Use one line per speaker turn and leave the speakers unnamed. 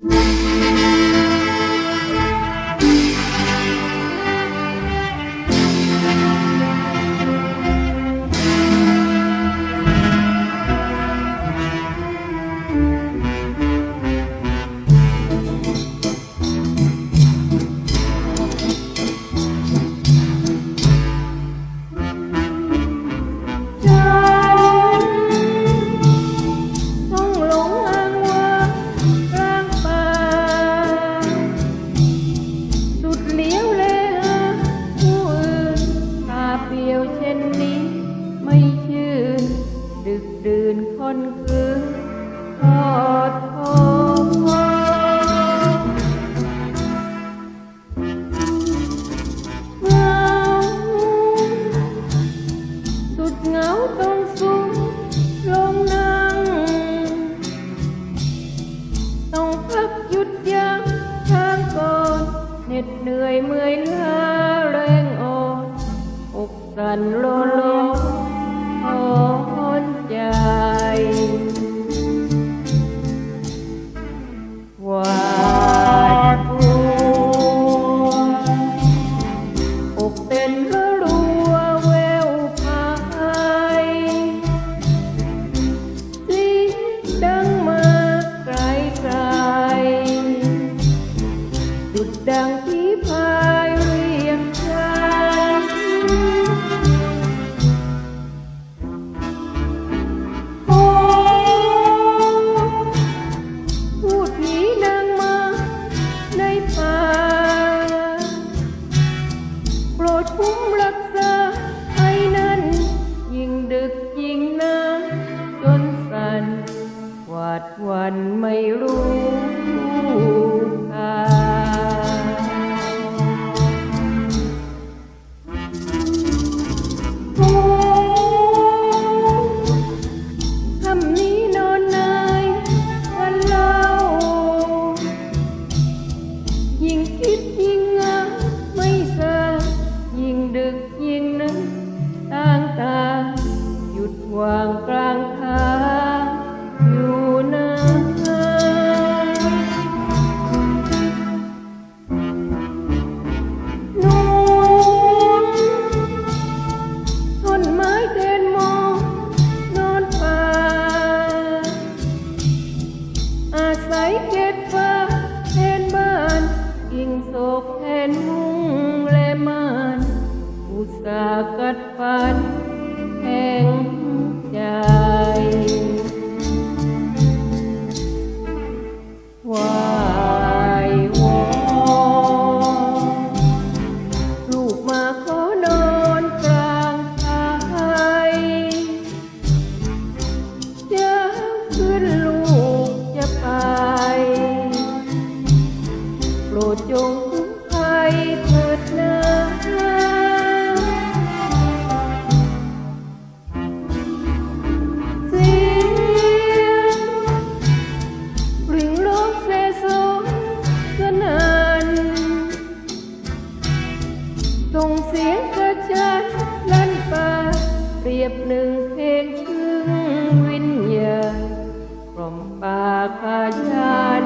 Yeah. ยวเช่นนี้ ไม่ชื่น ดึกดื่นคนคืนทอดทองเหงาสุดเหงาต้องสูงลงนั่ง ต้องพักหยุดยั้งทางก่อนเหน็ดเหนื่อยเมื่อยล้าแรงอ่อน Sun roll รู้ค่าคำนี้นอนนายวันเล่า ยิ่งคิดยิ่งเหงาไม่ทราบยิ่งดึกยิ่งนึกต่างตาหยุดวางกลาง อาศัยเกตฟ้าแทนบ้านกิ่งโศกแทนมุงและมาน อุตสาหกัดฟันแห่ง กระชันลั่นป่าเปรียบหนึ่งเพลงชื่งวิญญาณกล่อมป่าคาชัน